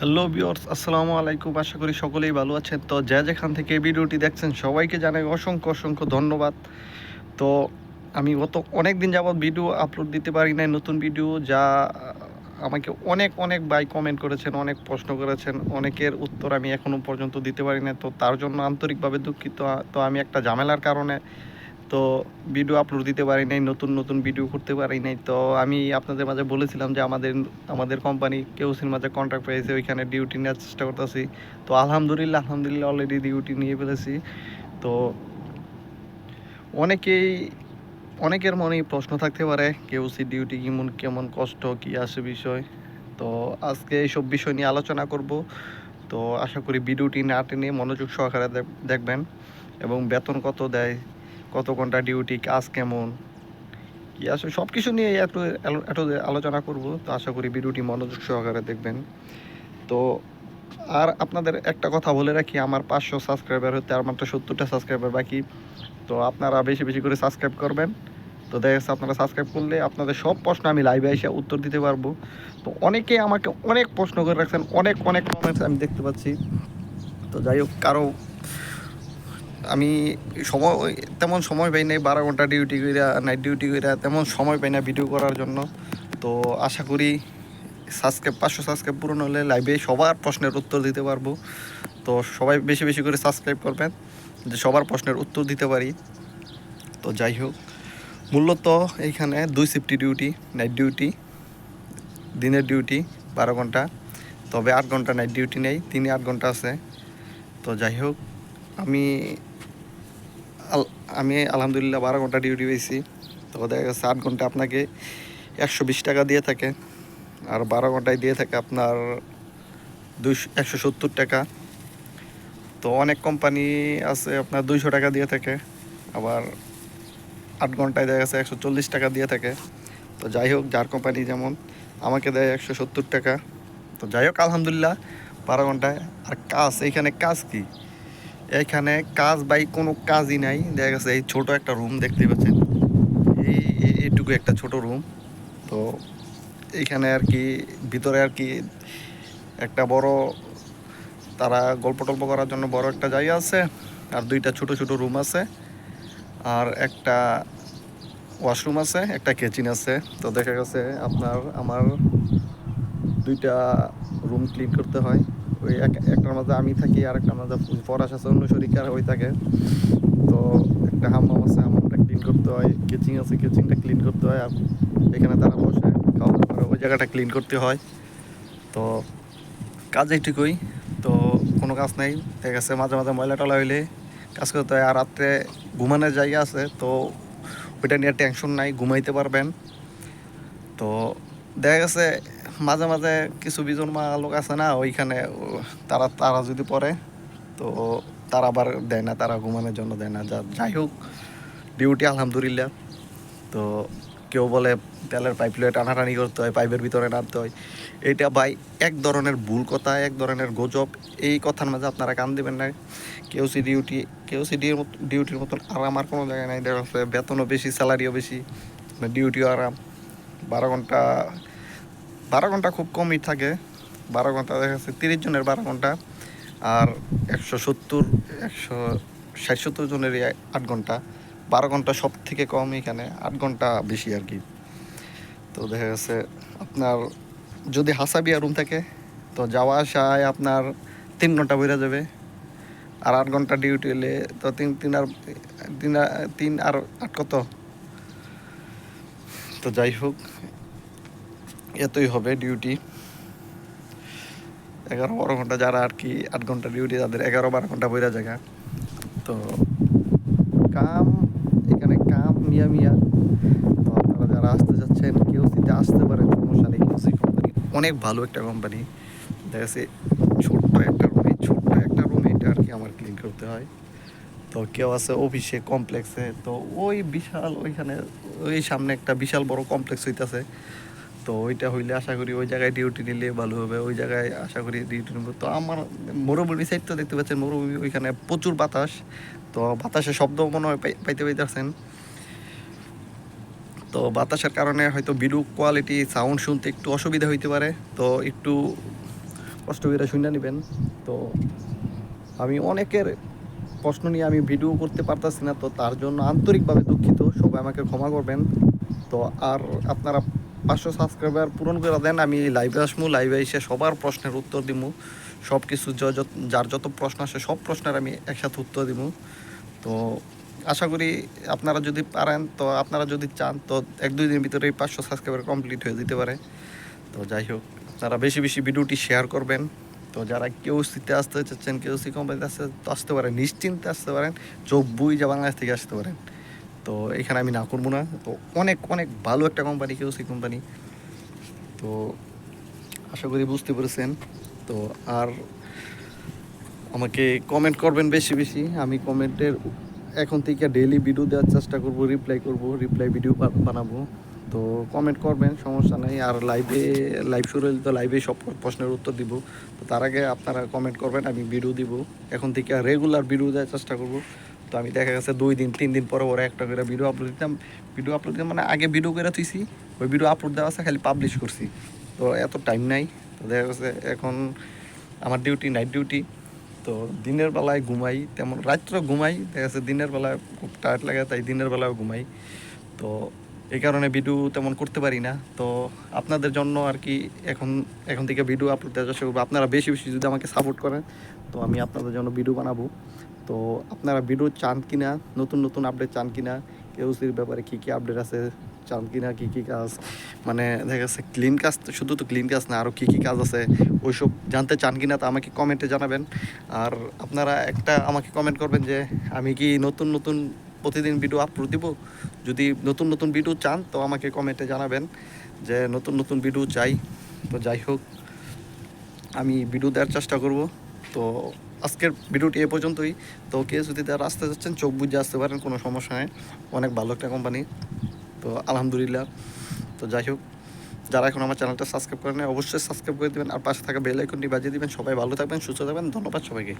Hello বিয়র্স আসসালামু আলাইকুম। আশা করি সকলেই ভালো আছেন। তো যা যেখান থেকে ভিডিওটি দেখছেন, সবাইকে জানাই অসংখ্য অসংখ্য ধন্যবাদ। তো আমি গত অনেক দিন যাবৎ ভিডিও আপলোড দিতে পারি নাই, নতুন ভিডিও, যা আমাকে অনেক অনেক বাই কমেন্ট করেছেন, অনেক প্রশ্ন করেছেন। অনেকের উত্তর আমি এখনও পর্যন্ত দিতে পারি না তো তার জন্য আন্তরিকভাবে দুঃখিত। তো আমি একটা ঝামেলার কারণে তো ভিডিও আপলোড দিতে পারি নাই, নতুন নতুন ভিডিও করতে পারি নাই। তো আমি আপনাদের মাঝে বলেছিলাম যে আমাদের আমাদের কোম্পানি কেউসির মাঝে কন্ট্রাক্ট পেয়েছে, ওইখানে ডিউটি নেওয়ার চেষ্টা করতেছি। তো আলহামদুলিল্লাহ আলহামদুলিল্লাহ অলরেডি ডিউটি নিয়ে ফেলেছি। তো অনেকেই, অনেকের মনেই প্রশ্ন থাকতে পারে, কেউ কেউসি ডিউটি কেমন কেমন কষ্ট, কি আসে বিষয়। তো আজকে এইসব বিষয় নিয়ে আলোচনা করব। তো আশা করি ভিডিওটি না টেনে মনোযোগ সহকারে দেখবেন এবং বেতন কত দেয় কত ঘণ্টা ডিউটি কাজ কেমন? কি আসলে সব কিছু নিয়ে আলো- একটু আলোচনা করব, তো আশা করি ভিডিওটি মনোযোগ সহকারে দেখবেন। তো আর আপনাদের একটা কথা বলে রাখি, আমার পাঁচশো সাবস্ক্রাইবার হতে আর মাত্র সত্তরটা সাবস্ক্রাইবার বাকি। তো আপনারা বেশি বেশি করে সাবস্ক্রাইব করবেন। তো দেখা যাচ্ছে আপনারা সাবস্ক্রাইব করলে আপনাদের সব প্রশ্ন আমি লাইভে এসে উত্তর দিতে পারব। তো অনেকে আমাকে অনেক প্রশ্ন করে রাখছেন, অনেক অনেক কমেন্টস আমি দেখতে পাচ্ছি। তো যাই হোক, কারও আমি সময় তেমন সময় পাই নাই, বারো ঘণ্টা ডিউটি কইরা নাইট ডিউটি কইরা, তেমন সময় পাই না ভিডিও করার জন্য। তো আশা করি সাবস্ক্রাইব পাঁচশো সাবস্ক্রাইব পূরণ হলে লাইভে সবার প্রশ্নের উত্তর দিতে পারব। তো সবাই বেশি বেশি করে সাবস্ক্রাইব করবেন, যে সবার প্রশ্নের উত্তর দিতে পারি। তো যাই হোক, মূলত এইখানে দুই শিফটি ডিউটি নাইট ডিউটি দিনের ডিউটি বারো ঘণ্টা। তবে আট ঘণ্টা নাইট ডিউটি নেই, তিনি আট ঘণ্টা আছে। তো যাই হোক, আমি আমি আলহামদুলিল্লাহ বারো ঘণ্টা ডিউটি পেয়েছি। তো দেখা গেছে আট ঘণ্টা আপনাকে একশো বিশ টাকা দিয়ে থাকে আর বারো ঘন্টায় দিয়ে থাকে আপনার দুইশো, একশো সত্তর টাকা। তো অনেক কোম্পানি আছে আপনার দুইশো টাকা দিয়ে থাকে, আবার আট ঘন্টায় দেখা গেছে একশো চল্লিশ টাকা দিয়ে থাকে। তো যাই হোক, যার কোম্পানি যেমন, আমাকে দেয় একশো সত্তর টাকা। তো যাই হোক, আলহামদুলিল্লাহ, বারো ঘন্টায়। আর কাজ এইখানে কাজ কি? এখানে কাজ বাই কোনো কাজই নাই। দেখা গেছে এই ছোট একটা রুম দেখতে পাচ্ছেন। এই, এই- এইটুকু একটা ছোট রুম তো এইখানে আর কি, ভিতরে আর কি একটা বড়, তারা গল্প টল্প করার জন্য বড় একটা জায়গা আছে, আর দুইটা ছোট ছোট রুম আছে, আর একটা ওয়াশরুম আছে, একটা কিচেন আছে। তো দেখা গেছে আপনার, আমার দুইটা রুম ক্লিন করতে হয়। ওই এক- একটার মাঝে আমি থাকি আর একটার মাঝে ফরাস আছে, অন্য শরীর ওই থাকে। তো একটা হাম্মাম আছে, হাম্মামটা ক্লিন করতে হয়, কিচিং আছে, কিচিংটা ক্লিন করতে হয়, আর এখানে তারা বসে খাওয়া করে, ওই জায়গাটা ক্লিন করতে হয়। তো কাজ এইটুকুই তো কোনো কাজ নেই। ঠিক আছে মাঝে মাঝে ময়লা টলা হইলে কাজ করতে হয়, আর রাত্রে ঘুমানোর জায়গা আছে, তো ওইটা নিয়ে টেনশন নাই, ঘুমাইতে পারবেন। তো দেখা গেছে মাঝে মাঝে কিছু বিজন মা লোক আছে না, ওইখানে তারা তারা যদি পড়ে, তো তারা আবার দেয় না, তারা ঘুমানোর জন্য দেয় না। যা, যাই হোক ডিউটি আলহামদুলিল্লাহ। তো কেউ বলে তেলের পাইপ লয়ে টানাটানি করতে হয় পাইপের ভিতরে নামতে হয়। এটা ভাই এক ধরনের ভুল কথা, এক ধরনের গুজব। এই কথার মাঝে আপনারা কান দেবেন না। কেউ সি ডিউটি কেউ সি ডিউটির মতন আরাম আর কোনো জায়গায় নাই। দেখা বেতনও বেশি স্যালারিও বেশি ডিউটিও আরাম। বারো ঘণ্টা বারো ঘণ্টা খুব কমই থাকে। বারো ঘণ্টা দেখা যাচ্ছে তিরিশ জনের বারো ঘণ্টা আর একশো সত্তর, একশো ষাট, সত্তর জনের আট ঘণ্টা। বারো ঘণ্টা সব থেকে কম এখানে, আট ঘণ্টা বেশি আর কি। তো দেখা যাচ্ছে আপনার যদি হাসাবিয়া রুম থাকে, তো যাওয়া আসায় আপনার তিন ঘণ্টা বেড়ে যাবে। আর আট ঘণ্টা ডিউটি হলে তো তিন তিন আর, তিন তিন আর আট কত? তো যাই হোক এতই হবে ডিউটি এগারো বারো ঘণ্টা যারা আর কি আট ঘণ্টা ডিউটি তাদের এগারো বারো ঘণ্টা বইরা জায়গা। তো কাম, এখানে কাম মিয়া মিয়া। তো আপনারা যারা আসতে যাচ্ছেন কেউ সিতে আসতে পারেন, সমস্যা নেই কেউ কোম্পানি অনেক ভালো একটা কোম্পানি দেখা যাচ্ছে ছোট্ট একটা রুমে ছোট্ট একটা রুমে এটা আর কি আমার ক্লিন করতে হয়। তো কেউ আছে অফিসে কমপ্লেক্সে তো ওই বিশাল ওইখানে, ওই সামনে একটা বিশাল বড় কমপ্লেক্স হইতাছে। তো ওইটা হইলে আশা করি ওই জায়গায় ডিউটি নিলে ভালো হবে, ওই জায়গায় আশা করি ডিউটি নেব। তো আমার মরুভূমি সাইড তো দেখতে পাচ্ছেন, মরুভূমি ওইখানে প্রচুর বাতাস। তো বাতাসের শব্দ মনে হয় পাই- পাইতে পাইতেছেন। তো বাতাসের কারণে হয়তো ভিডিও কোয়ালিটি সাউন্ড শুনতে একটু অসুবিধা হইতে পারে। তো একটু কষ্ট করে শুনে নেবেন। তো আমি অনেকের প্রশ্ন নিয়ে আমি ভিডিও করতে পারতাছি না, তো তার জন্য আন্তরিকভাবে দুঃখিত। সবাই আমাকে ক্ষমা করবেন। তো আর আপনারা পাঁচশো সাবস্ক্রাইবার পূরণ করে দেন, আমি লাইভে আসব লাইভে এসে সবার প্রশ্নের উত্তর দিব। সব কিছু যার যত প্রশ্ন আসে, সব প্রশ্নের আমি একসাথে উত্তর দিব। তো আশা করি আপনারা যদি পারেন, তো আপনারা যদি চান, তো এক দুই দিনের ভিতরে পাঁচশো সাবস্ক্রাইবার কমপ্লিট হয়ে যেতে পারে। তো যাই হোক, আপনারা বেশি বেশি ভিডিওটি শেয়ার করবেন। তো যারা কেউ সিতে আসতে চাচ্ছেন কেউ সি কোম্পানিতে আসতে আসতে পারেন, নিশ্চিন্তে আসতে পারেন চোখ বুই যা বাংলাদেশ থেকে আসতে পারেন। তো এখানে আমি না করব না। তো অনেক অনেক ভালো একটা কোম্পানি কেউ সি কোম্পানি তো আশা করি বুঝতে পেরেছেন। তো আর আমাকে কমেন্ট করবেন বেশি বেশি। আমি কমেন্টের এখন থেকে ডেইলি ভিডিও দেওয়ার চেষ্টা করব রিপ্লাই করব রিপ্লাই ভিডিও বানাবো। তো কমেন্ট করবেন, সমস্যা নেই। আর লাইভে লাইভ শুরু হলে তো লাইভে সব প্রশ্নের উত্তর দিব। তো তার আগে আপনারা কমেন্ট করবেন, আমি ভিডিও দিব। এখন থেকে রেগুলার ভিডিও দেওয়ার চেষ্টা করব। তো আমি দেখা গেছে দুই দিন, তিন দিন পরে পরে একটা করে ভিডিও আপলোড দিতাম। ভিডিও আপলোড দিতাম মানে আগে ভিডিও করে তুইছি ওই ভিডিও আপলোড দেওয়া আছে, খালি পাবলিশ করছি। তো এত টাইম নাই। তো দেখা গেছে এখন আমার ডিউটি নাইট ডিউটি তো দিনের বেলায় ঘুমাই, তেমন রাত্রে ঘুমাই। দেখা যাচ্ছে দিনের বেলায় খুব টায়ার্ড লাগে, তাই দিনের বেলায় ঘুমাই। তো এই কারণে ভিডিও তেমন করতে পারি না। তো আপনাদের জন্য আর কি এখন এখন থেকে ভিডিও আপলোড চেষ্টা করব। আপনারা বেশি বেশি যদি আমাকে সাপোর্ট করেন, তো আমি আপনাদের জন্য ভিডিও বানাবো। তো আপনারা ভিডিও চান কিনা, নতুন নতুন আপডেট চান কিনা কেউসির ব্যাপারে কী কী আপডেট আছে, চান কিনা, কী কী কাজ? মানে দেখা যাচ্ছে ক্লিন কাজ, শুধু তো ক্লিন কাজ না আরও কী কী কাজ আছে, ওইসব জানতে চান কিনা তা আমাকে কমেন্টে জানাবেন। আর আপনারা একটা আমাকে কমেন্ট করবেন যে, আমি কি নতুন নতুন প্রতিদিন ভিডিও আপলোড দিব? যদি নতুন নতুন ভিডিও চান, তো আমাকে কমেন্টে জানাবেন যে, নতুন নতুন ভিডিও চাই। তো যাই হোক, আমি ভিডিও দেওয়ার চেষ্টা করব। তো আজকের ভিডিওটি এ পর্যন্তই। তো কে যদি তারা আসতে যাচ্ছেন, চোখ বুঝে আসতে পারেন, কোনো সমস্যা নেই। অনেক ভালো একটা কোম্পানি তো আলহামদুলিল্লাহ। তো যাই হোক, যারা এখন আমার চ্যানেলটা সাবস্ক্রাইব করেন অবশ্যই সাবস্ক্রাইব করে দেবেন। আর পাশে থাকা বেল আইকনটি বাজিয়ে দেবেন। সবাই ভালো থাকবেন, সুস্থ থাকবেন। ধন্যবাদ সবাইকে।